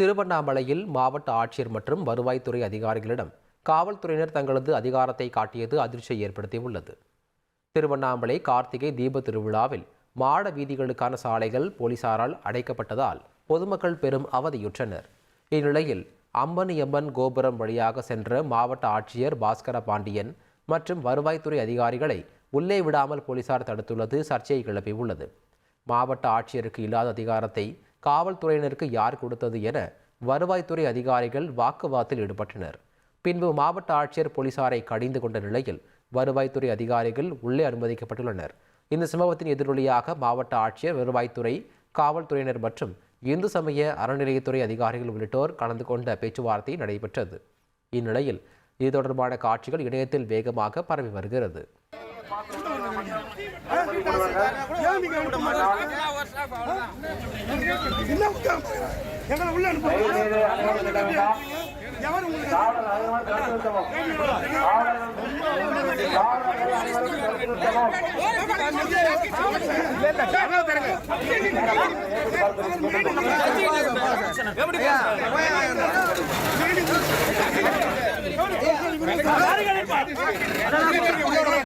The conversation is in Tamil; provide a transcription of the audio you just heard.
திருவண்ணாமலையில் மாவட்ட ஆட்சியர் மற்றும் வருவாய்த்துறை அதிகாரிகளிடம் காவல்துறையினர் தங்களது அதிகாரத்தை காட்டியது அதிர்ச்சியை ஏற்படுத்தியுள்ளது. திருவண்ணாமலை கார்த்திகை தீப திருவிழாவில் மாட வீதிகளுக்கான சாலைகள் போலீசாரால் அடைக்கப்பட்டதால் பொதுமக்கள் பெரும் அவதியுற்றனர். இந்நிலையில் அம்பனியம்மன் கோபுரம் வழியாக சென்ற மாவட்ட ஆட்சியர் பாஸ்கர பாண்டியன் மற்றும் வருவாய்த்துறை அதிகாரிகளை உள்ளே விடாமல் போலீசார் தடுத்துள்ளது சர்ச்சையை கிளப்பியுள்ளது. மாவட்ட ஆட்சியருக்கு இல்லாத அதிகாரத்தை காவல்துறையினருக்கு யார் கொடுத்தது என வருவாய்த்துறை அதிகாரிகள் வாக்குவாதத்தில் ஈடுபட்டனர். பின்பு மாவட்ட ஆட்சியர் போலீசாரை கடிந்து கொண்ட நிலையில் வருவாய்த்துறை அதிகாரிகள் உள்ளே அனுமதிக்கப்பட்டுள்ளனர். இந்த சம்பவத்தின் எதிரொலியாக மாவட்ட ஆட்சியர் வருவாய்த்துறை காவல்துறையினர் மற்றும் இந்து சமய அறநிலையத்துறை அதிகாரிகள் உள்ளிட்டோர் கலந்து கொண்ட பேச்சுவார்த்தை நடைபெற்றது. இந்நிலையில் இது தொடர்பான காட்சிகள் இணையத்தில் வேகமாக பரவி வருகிறது. எங்களை உள்ள அனுப்புங்க எவரு உங்களுக்கு கதவை